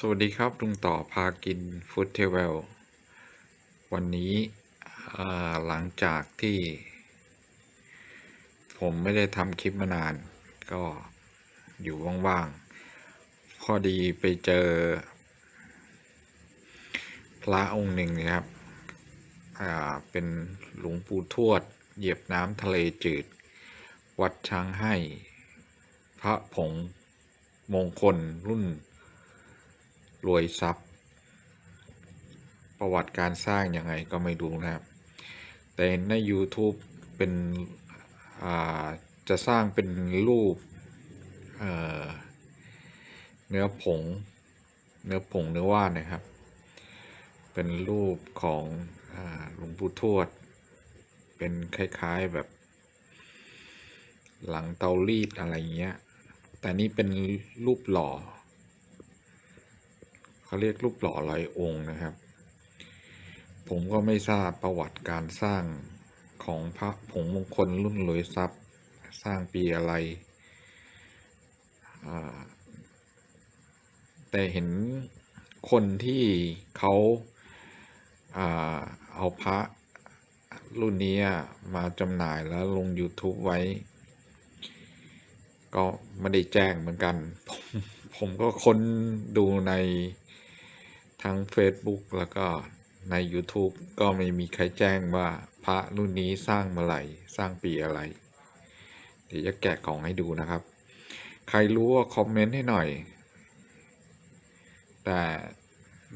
สวัสดีครับ ลุงต่อพากินฟู้ดเทเวลวันนี้หลังจากที่ ผมไม่ได้ทำคลิปมานาน ก็อยู่ว่างๆ พอดีไปเจอ พระองค์หนึ่งนะครับเป็นหลวงปู่ทวด เหยียบน้ำทะเลจืด วัดช้างให้ พระผงมงคลรุ่น รวยทรัพย์ ประวัติการสร้างยังไงก็ไม่รู้นะครับ แต่เห็นใน YouTube เป็นจะสร้างเป็นรูปเเนื้อผง เนื้อผงเนื้อว่านนะครับ เป็นรูปของหลวงปู่ทวด เป็นคล้ายๆแบบ หลังเตารีดอะไรเงี้ย แต่นี่เป็นรูปหล่อ เขาเรียกรูปหล่อลอยองค์นะครับ ผมก็ไม่ทราบประวัติการสร้างของพระผงมงคลรุ่นรวยทรัพย์ สร้างปีอะไร แต่เห็นคนที่เขาอ่าเอาพระรุ่นนี้มาจำหน่ายแล้วลง YouTube ไว้ ก็ไม่ได้แจ้งเหมือนกัน ผมผมก็ค้นดูใน ทั้ง Facebook แล้วก็ใน YouTube ก็ไม่มีใครแจ้งว่าพระรุ่นนี้สร้างเมื่อไหร่ สร้างปีอะไร เดี๋ยวจะแกะกล่องให้ดูนะครับ ใครรู้ว่าคอมเมนต์ให้หน่อย แต่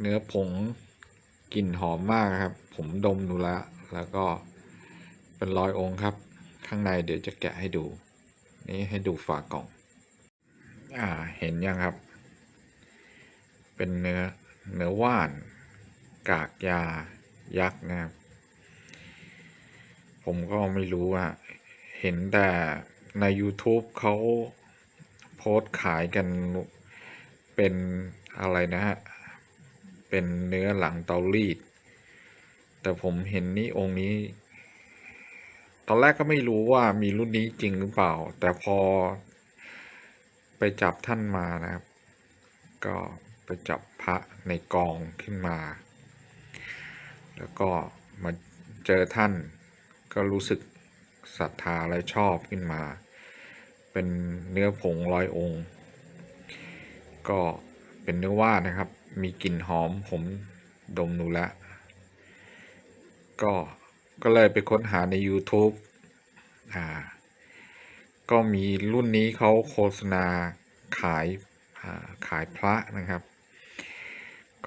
เนื้อผงกลิ่นหอมมากครับ ผมดมดูแล้ว แล้วก็เป็นรอยองค์ครับ ข้างในเดี๋ยวจะแกะให้ดู นี่ให้ดูฝากล่อง อ่า เห็นยังครับ เป็นเนื้อ เนื้อว่าน กากยายักษ์นะครับ ผมก็ไม่รู้อะเห็นแต่ใน YouTube เขาโพสต์ขายกันเป็นอะไรนะฮะ เป็นเนื้อหลังเตารีด แต่ผมเห็นนี่องค์นี้ ตอนแรกก็ไม่รู้ว่ามีรุ่นนี้จริงหรือเปล่า แต่พอไปจับท่านมานะครับ ก็ ไปจับพระในกองขึ้นมา แล้วก็มาเจอท่านก็รู้สึกศรัทธาและชอบขึ้นมา เป็นเนื้อผงร้อยองค์ ก็เป็นเนื้อว่านนะครับ มีกลิ่นหอมผมดมดูแล้วก็ก็เลยไปค้นหาใน YouTube อ่า ก็มีรุ่นนี้เขาโฆษณาขายอ่าขายพระนะครับ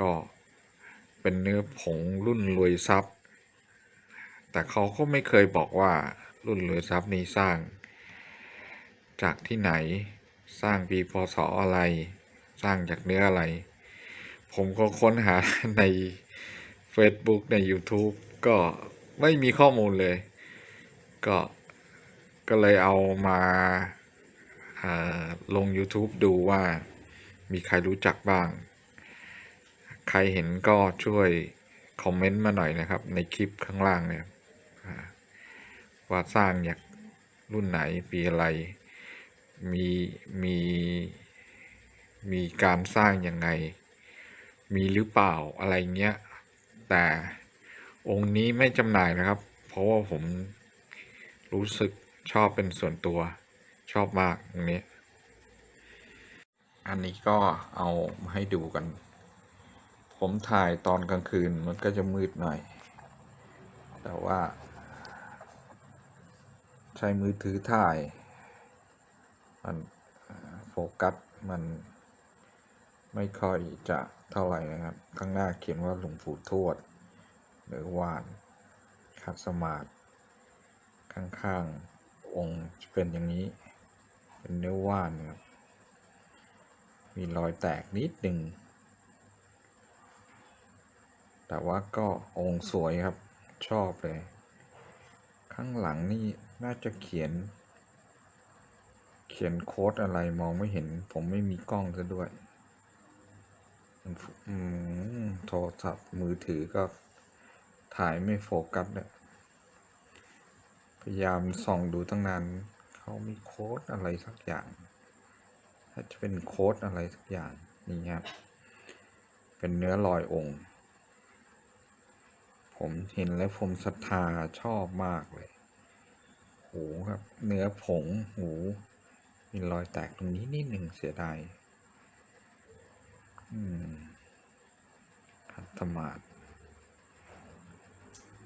ก็เป็นเนื้อผงรุ่นรวยทรัพย์ แต่เขาก็ไม่เคยบอกว่ารุ่นรวยทรัพย์นี้สร้าง จากที่ไหนสร้างปีพศอะไร สร้างจากเนื้ออะไร ผมก็ค้นหาใน Facebook ใน YouTube ก็ไม่มีข้อมูลเลย ก็ก็เลยเอามาอ่าลง YouTube ดูว่ามีใครรู้จักบ้าง ใครเห็นก็ช่วยคอมเมนต์มาหน่อยนะครับ ในคลิปข้างล่างเนี่ยว่าสร้างจากรุ่นไหนปีอะไร มีมีมีการสร้างยังไง มีหรือเปล่าอะไรเงี้ย แต่องค์นี้ไม่จำหน่ายนะครับ เพราะว่าผมรู้สึกชอบเป็นส่วนตัวชอบมากตรงนี้ อันนี้ก็เอามาให้ดูกัน ผมถ่ายตอนกลางคืนมันก็จะมืดหน่อย แต่ว่า ใช้มือถือถ่าย มันโฟกัสมันไม่ค่อยจะเท่าไหร่นะครับ ข้างหน้าเขียนว่าหลวงปู่ทวด หรือว่านคัดสมาธิข้างๆ องค์จะเป็นอย่างนี้ เป็นเนื้อว่านนะครับ มีรอยแตกนิดหนึ่ง แต่ว่าก็องค์สวยครับชอบเลย ข้างหลังนี่น่าจะเขียน เขียนโค้ดอะไรมองไม่เห็น ผมไม่มีกล้องซะด้วยอืมโทรศัพท์มือถือก็ถ่ายไม่โฟกัสเนี่ยพยายามส่องดูตั้งนานเขามีโค้ดอะไรสักอย่างถ้าจะเป็นโค้ดอะไรสักอย่างนี่ครับเป็นเนื้อลอยองค์ ผมเห็นแล้วผมศรัทธาชอบมากเลยโหครับ เนื้อผงหูมีรอยแตกตรงนี้นิดหนึ่งเสียดายอืมคัตมาด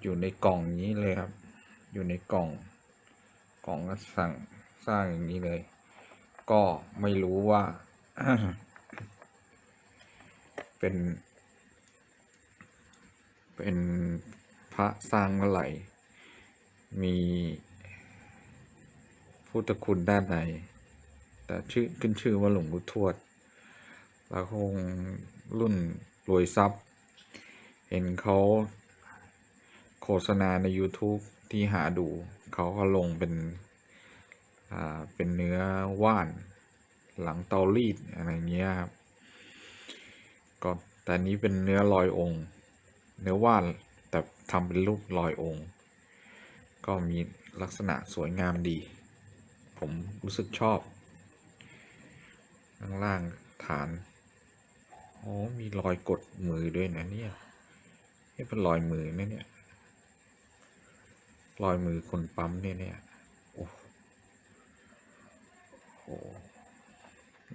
อยู่ในกล่องนี้เลยครับ อยู่ในกล่องกล่องก็สั่งสร้างอย่างนี้เลย ก็ไม่รู้ว่า เป็น เป็นพระสร้างเมื่อไหร่ มีพุทธคุณด้านใน แต่ชื่อขึ้นชื่อว่าหลวงปู่ทวด แล้วคงรุ่นรวยทรัพย์ เห็นเขาโฆษณาใน YouTube ที่หาดู เขาก็ลงเป็น อ่า เป็นเนื้อว่าน หลังเตารีด อะไรเงี้ยครับก็แต่นนี้เป็นเนื้อลอยองค์ เนื้อวานแต่ทำเป็นรูปลอยองค์ ก็มีลักษณะสวยงามดี ผมรู้สึกชอบข้างล่างฐานโอ้มีรอยกดมือด้วยนะเนี่ยนี่เป็นรอยมือนะเนี่ยรอยมือคนปั๊มเนี่ยเนี่ยโอ้โห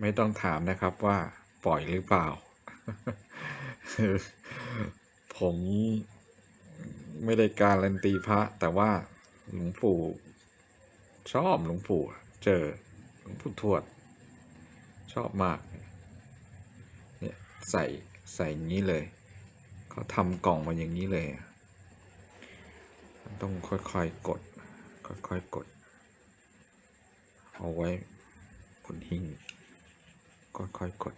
ไม่ต้องถามนะครับว่าปล่อยหรือเปล่า ผมไม่ได้การันตีพระ แต่ว่าหลวงปู่ชอบหลวงปู่เจอหลวงปู่ทวด ชอบมากเนี่ยใส่ใส่อย่างนี้เลยเขาทำกล่องมาอย่างนี้เลย ต้องค่อยๆกด ค่อยๆกด เอาไว้บนหิ้งค่อยๆกด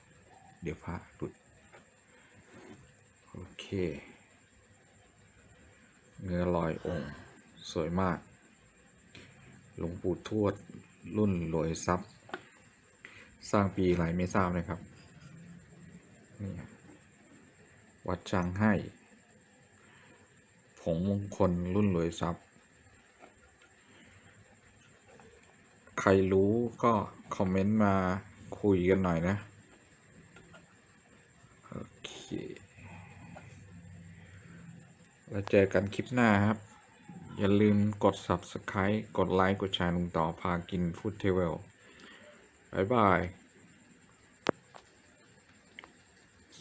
เดี๋ยวพระหลุด โอเค เนื้อลอยองค์ สวยมาก หลวงปู่ทวดรุ่นรวยทรัพย์ สร้างปีอะไรไม่ทราบนะครับ นี่วัดจางให้ ผงมงคลรุ่นรวยทรัพย์ ใครรู้ก็ คอมเมนต์มาคุยกันหน่อยนะ โอเค แล้วเจอกันคลิปหน้าครับ อย่าลืมกด Subscribe กดไลค์ กดแชร์ลุงต่อพากินฟู้ดเทเวลบายบาย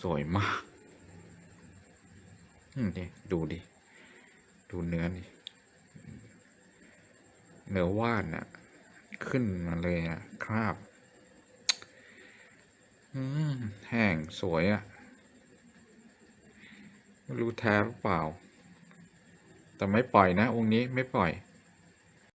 สวยมากอืมดิดูดิ ดูเนื้อนี่เนื้อว่านน่ะขึ้นมาเลยอะคราบอืมแห้งสวยอะไม่รู้แท้หรือเปล่า แต่ไม่ปล่อยนะองค์นี้ไม่ปล่อย